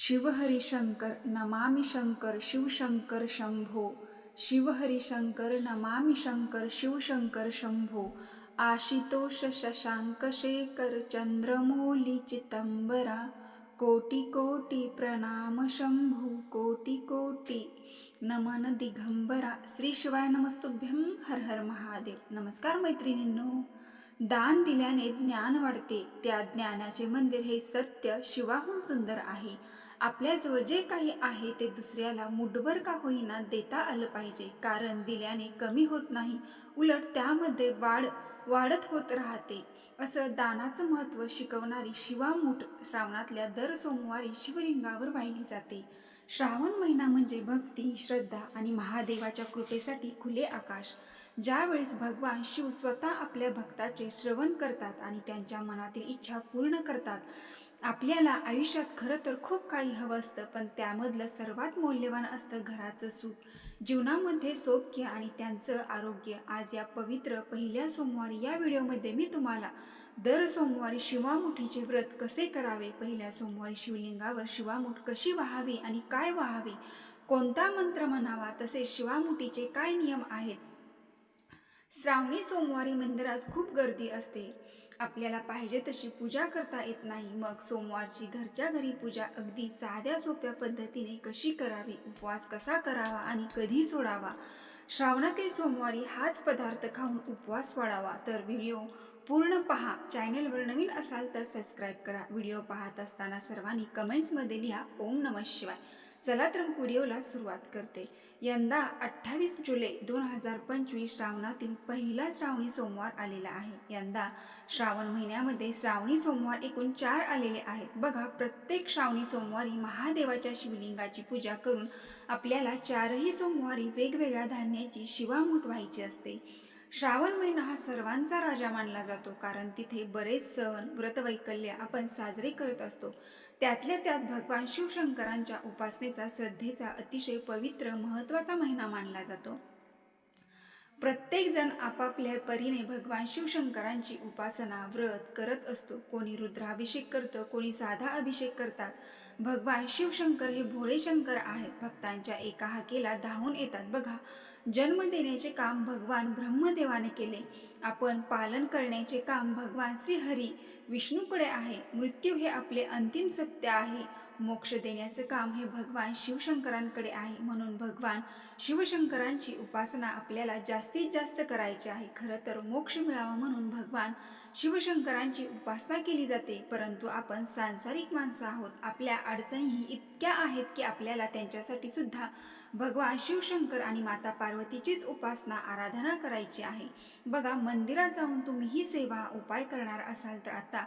शिवहरिशंकर नमामि शंकर शिवशंकर शंभो। शिवहरिशंकर नमामि शंकर शिवशंकर शंभो। आशितोष शशांक शेखर चंद्रमौली चितंबरा कोटी कोटी प्रणाम शंभू कोटी कोटी। नमन दिगंबरा। श्री शिवाय नमस्तुभ्यम हर हर महादेव। नमस्कार मैत्रिणींनो। दान दिल्याने ज्ञान वाढते. त्या ज्ञानाचे मंदिर हे सत्य शिवाहून सुंदर आहे. आपल्याजवळ जे काही आहे ते दुसऱ्याला मुठभर का होईना देता आलं पाहिजे. कारण दिल्याने कमी होत नाही उलट त्यामध्ये वाढ वाढत होत राहते. असं दानाचं महत्त्व शिकवणारी शिवामूठ श्रावणातल्या दर सोमवारी शिवलिंगावर वाहिली जाते. श्रावण महिना म्हणजे भक्ती श्रद्धा आणि महादेवाच्या कृपेसाठी खुले आकाश. ज्यावेळेस भगवान शिव स्वतः आपल्या भक्ताचे श्रवण करतात आणि त्यांच्या मनातील इच्छा पूर्ण करतात आपल्याला आयुष्यात खरं तर खूप काही हवं असतं पण त्यामधलं सर्वात मौल्यवान असतं घराचं सुख. जीवनामध्ये सौख्य आणि त्यांचं आरोग्य. आज या पवित्र पहिल्या सोमवारी या व्हिडिओमध्ये मी तुम्हाला दर सोमवारी शिवामुठीचे व्रत कसे करावे पहिल्या सोमवारी शिवलिंगावर शिवामुठ कशी व्हावी आणि काय व्हावे कोणता मंत्र म्हणावा तसेच शिवामुठीचे काय नियम आहेत? श्रावणी सोमवारी मंदिरात खूप गर्दी असते. आपल्याला पाहिजे तशी पूजा करता येत नाही. मग सोमवारची घरच्या घरी पूजा अगदी साध्या सोप्या पद्धतीने कशी करावी? उपवास कसा करावा आणि कधी सोडावा? श्रावणातील सोमवारी हाच पदार्थ खाऊन उपवास वाढावा तर व्हिडिओ पूर्ण पहा. चॅनलवर नवीन असाल तर सबस्क्राईब करा. व्हिडिओ पाहत असताना सर्वांनी कमेंट्समध्ये लिहा. ओम नमः शिवाय. चला तर व्हिडिओला सुरुवात करते. यंदा अठ्ठावीस जुलै दोन हजार पंचवीस श्रावणातील पहिला श्रावणी सोमवार आलेला आहे. यंदा श्रावण महिन्यामध्ये श्रावणी सोमवार एकूण चार आलेले आहेत. बघा प्रत्येक श्रावणी सोमवारी महादेवाच्या शिवलिंगाची पूजा करून आपल्याला चारही सोमवारी वेगवेगळ्या धान्याची शिवामूठ व्हायची असते. श्रावण महिना हा सर्वांचा राजा मानला जातो कारण तिथे बरेच सण व्रतवैकल्य आपण साजरे करत असतो. त्यातल्या त्यात भगवान शिवशंकरांच्या उपासनेचा श्रद्धेचा अतिशय पवित्र महत्त्वाचा महिना मानला जातो. प्रत्येकजण आपापल्या परीने भगवान शिवशंकरांची उपासना व्रत करत असतो. कोणी रुद्राभिषेक करतं कोणी साधा अभिषेक करतात. भगवान शिवशंकर हे भोळे शंकर आहेत. भक्तांच्या एका हाकेला धावून येतात. बघा जन्म देण्याचे काम भगवान ब्रह्मदेवाने केले. आपण पालन करण्याचे काम भगवान श्रीहरी विष्णूकडे आहे. मृत्यू हे आपले अंतिम सत्य आहे. मोक्ष देण्याचं काम हे भगवान शिवशंकरांकडे आहे. म्हणून भगवान शिवशंकरांची उपासना आपल्याला जास्तीत जास्त करायची आहे. खरं तर मोक्ष मिळावा म्हणून भगवान शिवशंकरांची उपासना केली जाते परंतु आपण सांसारिक माणसं आहोत. आपल्या अडचणीही इतक्या आहेत की आपल्याला त्यांच्यासाठी सुद्धा भगवान शिवशंकर आणि माता पार्वतीचीच उपासना आराधना करायची आहे. बघा मंदिरात जाऊन तुम्ही ही सेवा उपाय करणार असाल तर आता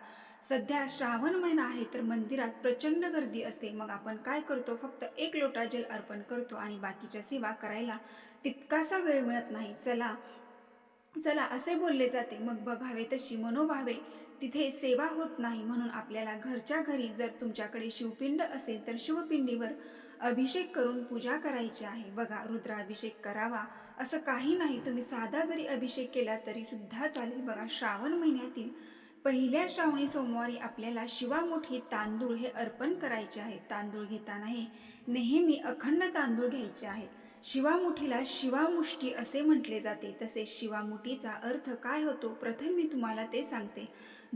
सध्या श्रावण महिना आहे तर मंदिरात प्रचंड गर्दी असते. मग आपण काय करतो? फक्त एक लोटा जल अर्पण करतो आणि बाकीच्या सेवा करायला तितकासा वेळ मिळत नाही. चला चला असे बोलले जाते. मग बघावे तशी मनोभावे. तिथे सेवा होत नाही म्हणून आपल्याला घरच्या घरी जर तुमच्याकडे शिवपिंड असेल तर शिवपिंडीवर अभिषेक करून पूजा करायची आहे. बघा रुद्राभिषेक करावा असं काही नाही. तुम्ही साधा जरी अभिषेक केला तरी सुद्धा चालेल. बघा श्रावण महिन्यातील पहिल्या श्रावणी सोमवारी आपल्याला शिवामुठी तांदूळ हे अर्पण करायचे आहे. तांदूळ घेताना हे नेहमी अखंड तांदूळ घ्यायचे आहेत शिवामुठीला शिवामुष्टी असे म्हटले जाते. तसे शिवामुठीचा अर्थ काय होतो? प्रथम मी तुम्हाला ते सांगते.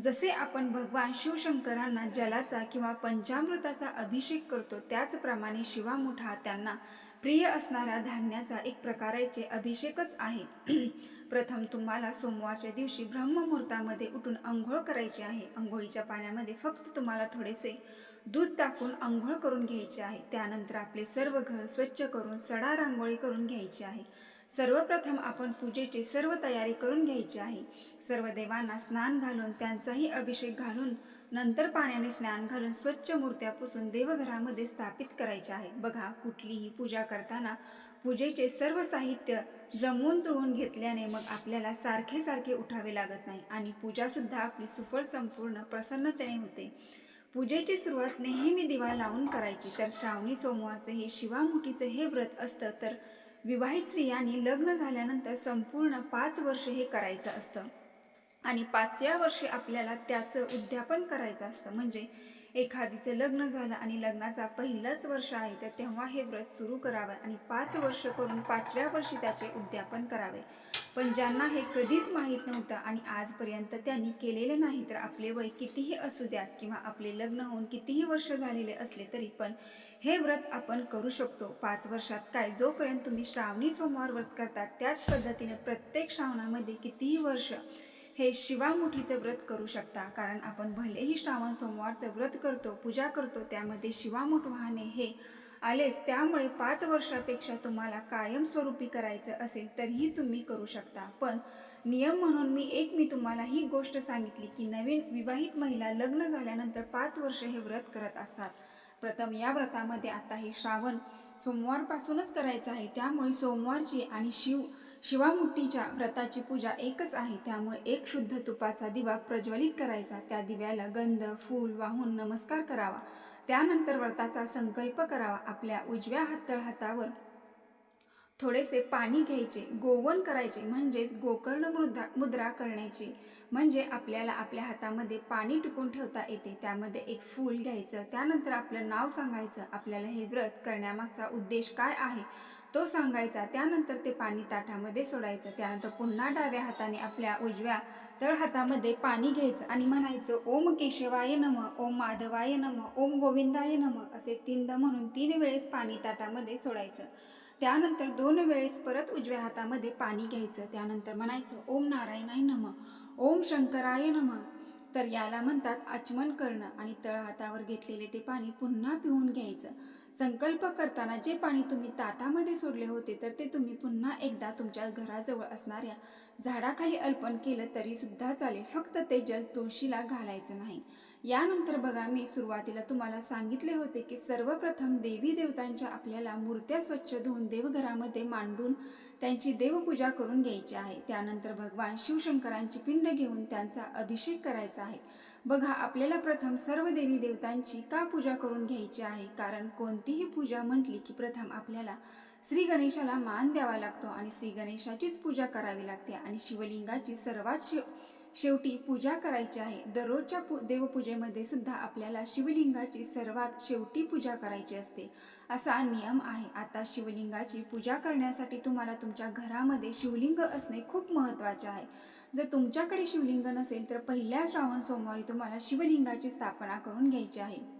जसे आपण भगवान शिवशंकरांना जलाचा किंवा पंचामृताचा अभिषेक करतो त्याचप्रमाणे शिवामुठ हा त्यांना प्रिय असणाऱ्या धान्याचा एक प्रकाराचे अभिषेकच आहे. प्रथम तुम्हाला सोमवारच्या दिवशी ब्रह्ममुहूर्तामध्ये उठून आंघोळ करायची आहे. आंघोळीच्या पाण्यामध्ये फक्त तुम्हाला थोडेसे दूध टाकून आंघोळ करून घ्यायचे आहे. त्यानंतर आपले सर्व घर स्वच्छ करून सडा रांगोळी करून घ्यायची आहे. सर्वप्रथम आपण पूजेची सर्व तयारी करून घ्यायची आहे. सर्व देवांना स्नान घालून त्यांचाही अभिषेक घालून नंतर पाण्याने स्नान घालून स्वच्छ मूर्त्या पुसून देवघरामध्ये स्थापित करायच्या आहे. बघा कुठलीही पूजा करताना पूजेचे सर्व साहित्य जमवून जुळवून घेतल्याने मग आपल्याला सारखे सारखे उठावे लागत नाही आणि पूजासुद्धा आपली सुफळ संपूर्ण प्रसन्नतेने होते. पूजेची सुरुवात नेहमी दिवा लावून करायची. तर श्रावणी सोमवारचे हे शिवामुठीचे हे व्रत असतं तर विवाहित स्त्रियांनी लग्न झाल्यानंतर संपूर्ण पाच वर्ष हे करायचं असतं. आणि पाचव्या वर्षी आपल्याला त्याचं उद्यापन करायचं असतं. म्हणजे एखादीचं लग्न झालं आणि लग्नाचा पहिलंच वर्ष आहे तर तेव्हा हे व्रत सुरू करावे आणि पाच वर्ष करून पाचव्या वर्षी त्याचे उद्यापन करावे. पण ज्यांना हे कधीच माहीत नव्हतं आणि आजपर्यंत त्यांनी केलेले नाही तर आपले वय कितीही असू द्यात किंवा आपले लग्न होऊन कितीही वर्ष झालेले असले तरी पण हे व्रत आपण करू शकतो. पाच वर्षात काय? जोपर्यंत तुम्ही श्रावणी सोमवार व्रत करतात त्याच पद्धतीने प्रत्येक श्रावणामध्ये कितीही वर्ष हे शिवामुठीचं व्रत करू शकता. कारण आपण भलेही श्रावण सोमवारचं व्रत करतो पूजा करतो त्यामध्ये शिवामुठ वाहने हे आलेच. त्यामुळे पाच वर्षापेक्षा तुम्हाला कायमस्वरूपी करायचं असेल तरीही तुम्ही करू शकता. पण नियम म्हणून मी एक मी तुम्हाला ही गोष्ट सांगितली की नवीन विवाहित महिला लग्न झाल्यानंतर पाच वर्ष हे व्रत करत असतात. प्रथम या व्रतामध्ये आता हे श्रावण सोमवारपासूनच करायचं आहे. त्यामुळे सोमवारची आणि शिव शिवामुठीच्या व्रताची पूजा एकच आहे त्यामुळे एक शुद्ध तुपाचा दिवा प्रज्वलित करायचा. त्या दिव्याला गंध फूल वाहून नमस्कार करावा. त्यानंतर व्रताचा संकल्प करावा. आपल्या उजव्या हातळ हातावर थोडेसे पाणी घ्यायचे. गोवन करायचे म्हणजेच गोकर्ण मुद्रा मुद्रा करण्याची. म्हणजे आपल्याला आपल्या हातामध्ये पाणी टिकून ठेवता येते. त्यामध्ये एक फूल घ्यायचं. त्यानंतर आपलं नाव सांगायचं. आपल्याला हे व्रत करण्यामागचा उद्देश काय आहे? तो सांगायचा त्यानंतर ते पाणी ताटामध्ये सोडायचं. त्यानंतर पुन्हा डाव्या हाताने आपल्या उजव्या तळ हातामध्ये पाणी घ्यायचं आणि म्हणायचं ओम केशवाय नम ओम माधवाय नम ओम गोविंदाय नम असे तीनदा म्हणून तीन वेळेस पाणी ताटामध्ये सोडायचं. त्यानंतर दोन वेळेस परत उजव्या हातामध्ये पाणी घ्यायचं. त्यानंतर म्हणायचं ओम नारायणाय नम ओम शंकराय नम. तर याला म्हणतात आचमन करणं आणि तळहातावर घेतलेले ते पाणी पुन्हा पिऊन घ्यायचं. संकल्प करताना जे पाणी तुम्ही ताटामध्ये सोडले होते तर ते तुम्ही पुन्हा एकदा तुमच्या घराजवळ असणाऱ्या झाडाखाली अर्पण केलं तरी सुद्धा चालेल. फक्त ते जल तुळशीला घालायचं नाही. यानंतर बघा मी सुरुवातीला तुम्हाला सांगितले होते की सर्वप्रथम देवी देवतांच्या आपल्याला मूर्त्या स्वच्छ धुवून देवघरामध्ये मांडून त्यांची देवपूजा करून घ्यायची आहे. त्यानंतर भगवान शिवशंकरांची पिंड घेऊन त्यांचा अभिषेक करायचा आहे. बघा आपल्याला प्रथम सर्व देवी देवतांची का पूजा करून घ्यायची आहे? कारण कोणतीही पूजा म्हटली की प्रथम आपल्याला श्री गणेशाला मान द्यावा लागतो आणि श्री गणेशाचीच पूजा करावी लागते आणि शिवलिंगाची सर्वात शिव शेवटी पूजा करायची आहे. दररोजच्या पू देवपूजेमध्ये सुद्धा आपल्याला शिवलिंगाची सर्वात शेवटी पूजा करायची असते. असा नियम आहे. आता शिवलिंगाची पूजा करण्यासाठी तुम्हाला तुमच्या घरामध्ये शिवलिंग असणे खूप महत्त्वाचे आहे. जर तुमच्याकडे शिवलिंग नसेल तर पहिल्या श्रावण सोमवारी तुम्हाला शिवलिंगाची स्थापना करून घ्यायची आहे.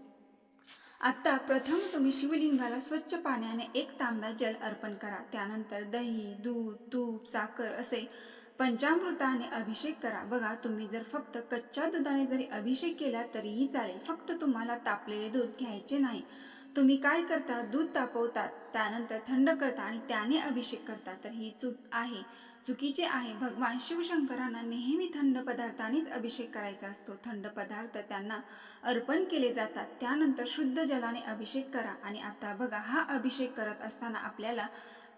आत्ता प्रथम तुम्ही शिवलिंगाला स्वच्छ पाण्याने एक तांब्या जल अर्पण करा. त्यानंतर दही दूध तूप साखर असे पंचामृताने अभिषेक करा. बघा तुम्ही जर फक्त कच्च्या दुधाने जरी अभिषेक केला तरीही चालेल. फक्त तुम्हाला तापलेले दूध घ्यायचे नाही. तुम्ही काय करता? दूध तापवतात. त्यानंतर थंड करता आणि त्याने अभिषेक करता. तर ही चूक आहे. चुकीचे आहे. भगवान शिवशंकरांना नेहमी थंड पदार्थानेच अभिषेक करायचा असतो. थंड पदार्थ त्यांना अर्पण केले जातात. त्यानंतर शुद्ध जलाने अभिषेक करा. आणि आता बघा हा अभिषेक करत असताना आपल्याला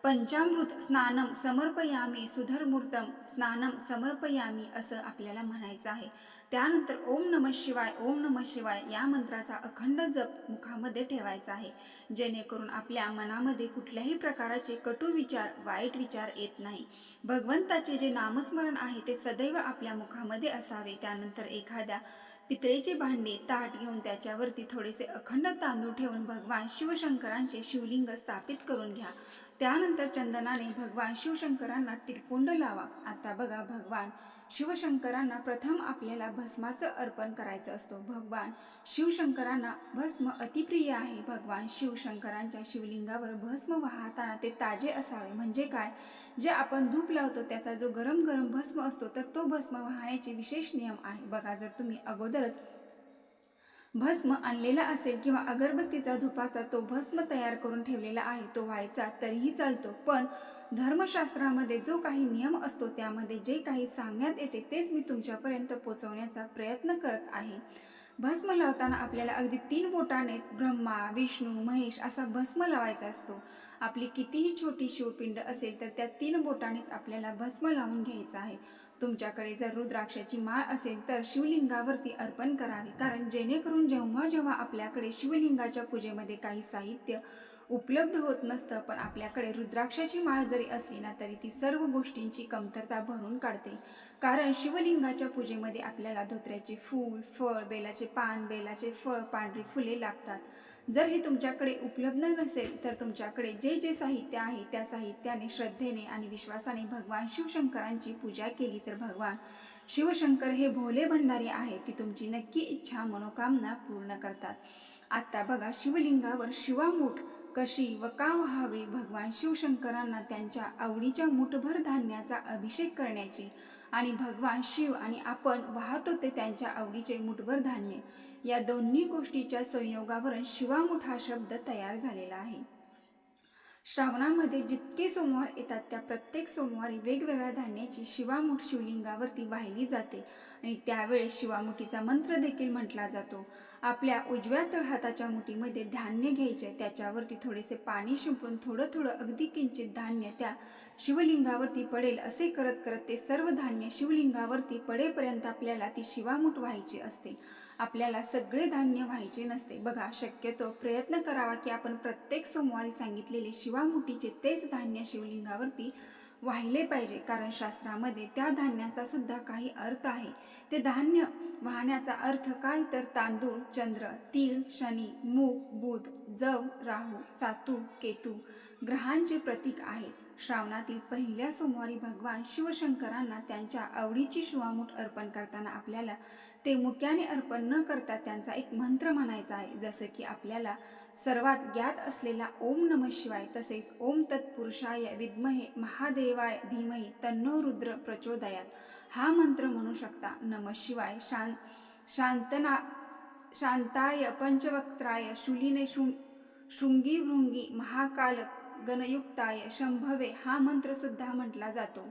पंचामृत स्नानम समर्पयामी सुधरमूर्तम स्नानम समर्पयामी असं आपल्याला म्हणायचं आहे. त्यानंतर ओम नम शिवाय ओम नम शिवाय या मंत्राचा अखंड जप मुखामध्ये ठेवायचा आहे. जेणेकरून आपल्या मनामध्ये कुठल्याही प्रकाराचे कटू विचार वाईट विचार येत नाही. भगवंताचे जे नामस्मरण आहे ते सदैव आपल्या मुखामध्ये असावे. त्यानंतर एखाद्या पितळेचे भांडे ताट घेऊन त्याच्यावरती थोडेसे अखंड तांदूळ ठेवून भगवान शिवशंकरांचे शिवलिंग स्थापित करून घ्या. त्यानंतर चंदनाने भगवान शिवशंकरांना तिरकोंड लावा. आता बघा भगवान शिवशंकरांना प्रथम आपल्याला भस्माचं अर्पण करायचं असतो. भगवान शिवशंकरांना भस्म अतिप्रिय आहे. भगवान शिवशंकरांच्या शिवलिंगावर भस्म वाहताना ते ताजे असावे. म्हणजे काय? जे आपण धूप लावतो त्याचा जो गरम गरम भस्म असतो तर तो भस्म वाहण्याचे विशेष नियम आहे. बघा जर तुम्ही अगोदरच भस्म आणलेला असेल किंवा अगरबत्तीचा धुपाचा तो भस्म तयार करून ठेवलेला आहे तो व्हायचा तरीही चालतो. पण धर्मशास्त्रामध्ये जो काही नियम असतो त्यामध्ये जे काही सांगण्यात येते तेच मी तुमच्यापर्यंत पोचवण्याचा प्रयत्न करत आहे. भस्म लावताना आपल्याला अगदी तीन बोटानेच ब्रह्मा विष्णू महेश असा भस्म लावायचा असतो. आपली कितीही छोटी शिवपिंड असेल तर त्या तीन बोटानेच आपल्याला भस्म लावून घ्यायचा आहे. तुमच्याकडे जर रुद्राक्षाची माळ असेल तर शिवलिंगावरती अर्पण करावी. कारण जेणेकरून जेव्हा जेव्हा आपल्याकडे शिवलिंगाच्या पूजेमध्ये काही साहित्य उपलब्ध होत नसतं पण आपल्याकडे रुद्राक्षाची माळ जरी असली ना तरी ती सर्व गोष्टींची कमतरता भरून काढते. कारण शिवलिंगाच्या पूजेमध्ये आपल्याला धोत्र्याचे फूल फळ बेलाचे पान बेलाचे फळ पांढरी फुले लागतात. जर हे तुमच्याकडे उपलब्ध नसेल तर तुमच्याकडे जे जे साहित्य आहे त्या साहित्याने श्रद्धेने आणि विश्वासाने भगवान शिवशंकरांची पूजा केली तर भगवान शिवशंकर हे भोले भंडारी आहे ती तुमची नक्की इच्छा मनोकामना पूर्ण करतात. आत्ता बघा शिवलिंगावर शिवामूठ कशी व का व्हावी भगवान शिवशंकरांना त्यांच्या आवडीच्या मुठभर धान्याचा अभिषेक करण्याची आणि भगवान शिव आणि आपण वाहत होते त्यांच्या आवडीचे मुठभर धान्य. या दोन्ही गोष्टीच्या संयोगावरून शिवामुठ हा शब्द तयार झालेला आहे. श्रावणामध्ये जितके सोमवार येतात त्या प्रत्येक सोमवारी वेगवेगळ्या धान्याची शिवामुठ शिवलिंगावरती वाहिली जाते आणि त्यावेळेस शिवामुठीचा मंत्र देखील म्हटला जातो. आपल्या उजव्या तळहाताच्या मुठीमध्ये धान्य घ्यायचे त्याच्यावरती थोडेसे पाणी शिंपडून थोडं थोडं अगदी किंचित धान्य त्या शिवलिंगावरती पडेल असे करत करत ते सर्व धान्य शिवलिंगावरती पडेपर्यंत आपल्याला ती शिवामुठ व्हायची असते. आपल्याला सगळे धान्य व्हायचे नसते. बघा शक्यतो प्रयत्न करावा की आपण प्रत्येक सोमवारी सांगितलेले शिवामुठीचे तेच धान्य शिवलिंगावरती वाहिले पाहिजे. कारण शास्त्रामध्ये त्या धान्याचा सुद्धा काही अर्थ आहे. ते धान्य वाहण्याचा अर्थ काय? तर तांदूळ चंद्र तीळ शनी मूग बुध जव राहू सातू केतू ग्रहांचे प्रतीक आहेत. श्रावणातील पहिल्या सोमवारी भगवान शिवशंकरांना त्यांच्या आवडीची शिवामूठ अर्पण करताना आपल्याला ते मुक्याने अर्पण न करता त्यांचा एक मंत्र म्हणायचा आहे जसं की आपल्याला सर्वात ज्ञात असलेला ओम नम शिवाय तसेच ओम तत्पुरुषाय विद्महे महादेवाय धीमही तन्नो रुद्र प्रचोदयात. हा मंत्र म्हणू शकता नम शिवाय शां शांतना शांताय पंचवक्त्राय शुलिने शृं शृंगी भृंगी महाकाल गणयुक्ताय शंभवे हा मंत्र सुद्धा म्हटला जातो.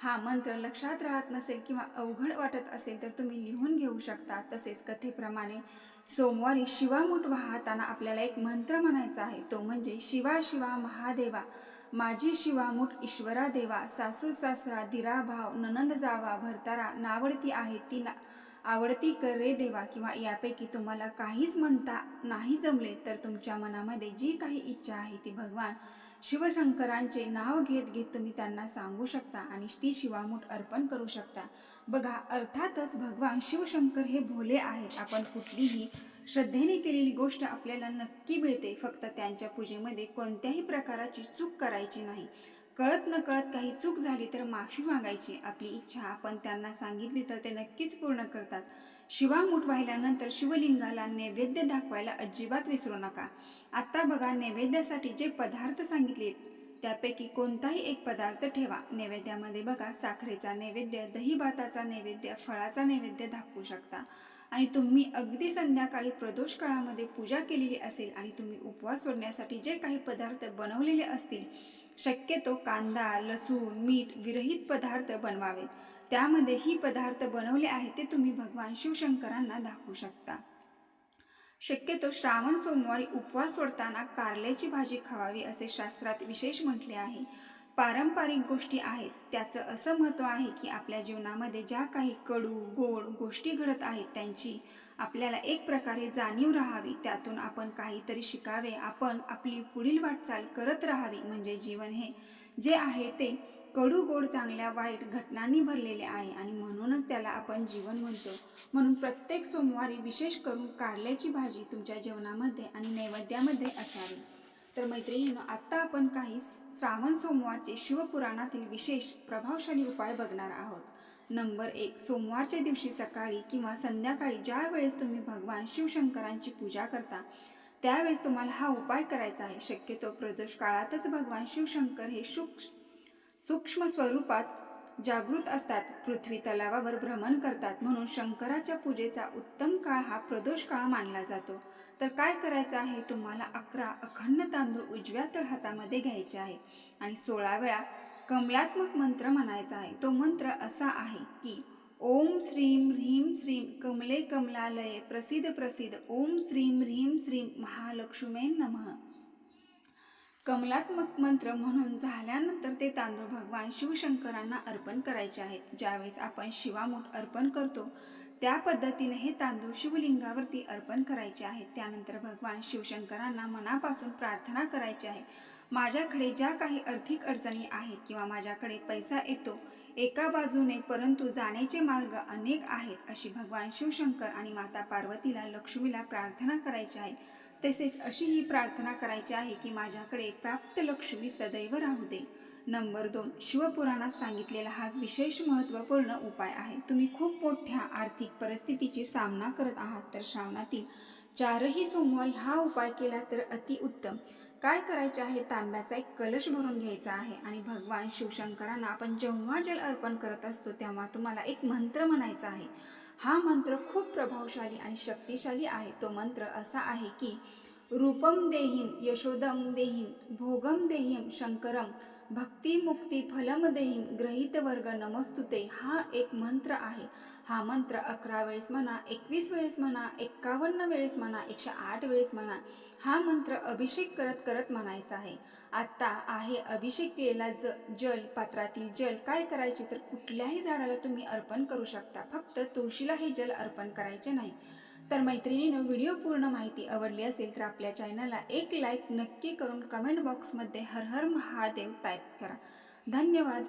हा मंत्र लक्षात राहत नसेल किंवा अवघड वाटत असेल तर तुम्ही लिहून घेऊ शकता. तसेच कथेप्रमाणे सोमवारी शिवामूठ वाहताना आपल्याला एक मंत्र म्हणायचा आहे. तो म्हणजे शिवा शिवा महादेवा माझी शिवामूठ ईश्वरा देवा सासू सासरा दिरा भाव ननंद जावा भरतारा नावडती आहे ती ना आवडती कर रे देवा किंवा यापैकी तुम्हाला काहीच म्हणता नाही जमले तर तुमच्या मनामध्ये जी काही इच्छा आहे ती भगवान शिवशंकरांचे नाव घेत घेत तुम्ही त्यांना सांगू शकता आणि ती शिवामूठ अर्पण करू शकता. बघा अर्थातच भगवान शिवशंकर हे भोले आहेत. आपण कुठलीही श्रद्धेने केलेली गोष्ट आपल्याला नक्की मिळते. फक्त त्यांच्या पूजेमध्ये कोणत्याही प्रकाराची चूक करायची नाही. कळत न कळत काही चूक झाली तर माफी मागायची. आपली इच्छा आपण त्यांना सांगितली तर ते नक्कीच पूर्ण करतात. शिवामूठ वाहिल्यानंतर शिवलिंगाला नैवेद्य दाखवायला अजिबात विसरू नका. आत्ता बघा नैवेद्यासाठी जे पदार्थ सांगितले त्यापैकी कोणताही एक पदार्थ ठेवा. नैवेद्यामध्ये बघा साखरेचा नैवेद्य दही भाताचा नैवेद्य फळाचा नैवेद्य दाखवू शकता. आणि तुम्ही अगदी संध्याकाळी प्रदोष काळामध्ये पूजा केलेली असेल आणि तुम्ही उपवास सोडण्यासाठी जे काही पदार्थ बनवलेले असतील शक्यतो कांदा लसूण मीठ विरहित पदार्थ बनवावेत. त्यामध्ये ही पदार्थ बनवले आहेत ते तुम्ही भगवान शिवशंकरांना दाखवू शकता. शक्यतो श्रावण सोमवारी उपवास सोडताना कारल्याची भाजी खावावी असे शास्त्रात विशेष म्हटले आहे. पारंपरिक गोष्टी आहेत. त्याचं असं महत्त्व आहे की आपल्या जीवनामध्ये ज्या काही कडू गोड गोष्टी घडत आहेत त्यांची आपल्याला एक प्रकारे जाणीव राहावी. त्यातून आपण काहीतरी शिकावे. आपण आपली पुढील वाटचाल करत राहावी. म्हणजे जीवन हे जे आहे ते कडू गोड चांगल्या वाईट घटनांनी भरलेले आहे आणि म्हणूनच त्याला आपण जीवन म्हणतो. म्हणून प्रत्येक सोमवारी विशेष करून कारल्याची भाजी तुमच्या जेवणामध्ये आणि नैवेद्यामध्ये असावी. तर मैत्रिणींनो आत्ता आपण काही श्रावण सोमवारचे शिवपुराणातील विशेष प्रभावशाली उपाय बघणार आहोत. नंबर एक सोमवारच्या दिवशी सकाळी किंवा संध्याकाळी ज्या वेळेस तुम्ही भगवान शिवशंकरांची पूजा करता त्यावेळेस तुम्हाला हा उपाय करायचा आहे. शक्यतो प्रदोष काळातच भगवान शिवशंकर हे सूक्ष्म सूक्ष्म स्वरूपात जागृत असतात. पृथ्वी तलावावर भ्रमण करतात. म्हणून शंकराच्या पूजेचा उत्तम काळ हा प्रदोष काळ मानला जातो. तर काय करायचं आहे? तुम्हाला अकरा अखंड तांदूळ उजव्या तळ हातामध्ये घ्यायचे आहे. आणि सोळा वेळा कमलात्मक मंत्र म्हणायचा आहे. तो मंत्र असा आहे की ओम श्रीम ह्रीम श्रीम कमले कमलालये प्रसिद्ध प्रसिद्ध. ओम श्रीम ह्रीम श्रीम महालक्ष्मे नमः. कमलात्मक मंत्र म्हणून झाल्यानंतर ते तांदूळ भगवान शिवशंकरांना अर्पण करायचे आहेत. ज्यावेळेस आपण शिवामूठ अर्पण करतो त्या पद्धतीने हे तांदूळ शिवलिंगावरती अर्पण करायचे आहेत. त्यानंतर भगवान शिवशंकरांना मनापासून प्रार्थना करायची आहे. माझ्याकडे ज्या काही आर्थिक अडचणी आहेत किंवा माझ्याकडे पैसा येतो एका बाजूने परंतु जाण्याचे मार्ग अनेक आहेत अशी भगवान शिवशंकर आणि माता पार्वतीला लक्ष्मीला प्रार्थना करायची आहे. तसेच अशी ही प्रार्थना करायची आहे की माझ्याकडे प्राप्त लक्ष्मी सदैव राहू दे. नंबर दोन शिवपुराणात सांगितलेला हा विशेष महत्त्वपूर्ण उपाय आहे. तुम्ही खूप मोठ्या आर्थिक परिस्थितीची सामना करत आहात तर श्रावणातील चारही सोमवारी हा उपाय केला तर अतिउत्तम काय करायचे आहे? तांब्याचा एक कलश भरून घ्यायचा आहे आणि भगवान शिवशंकरांना आपण जेव्हा जल अर्पण करत असतो तेव्हा तुम्हाला एक मंत्र म्हणायचा आहे. हा मंत्र खूप प्रभावशाली आणि शक्तिशाली आहे. तो मंत्र असा आहे की रूपम देहीम यशोदम देहीम भोगम देहीम शंकरम भक्ती मुक्ती फलम देहिम ग्रहित वर्ग नमस्तुते हा एक मंत्र आहे. हा मंत्र अकरा वेळेस म्हणा एकवीस वेळेस म्हणा एक्कावन्न वेळेस म्हणा एकशे आठ वेळेस म्हणा हा मंत्र अभिषेक करत करत म्हणायचा आहे. आत्ता आहे अभिषेक केलेला ज जल पात्रातील जल. काय करायचे तर कुठल्याही झाडाला तुम्ही अर्पण करू शकता. फक्त तुळशीला हे जल अर्पण करायचे नाही. तर मैत्रिणीनं व्हिडिओ पूर्ण माहिती आवडली असेल तर आपल्या चॅनलला एक लाईक नक्की करून कमेंट बॉक्समध्ये हर हर महादेव टाईप करा. धन्यवाद.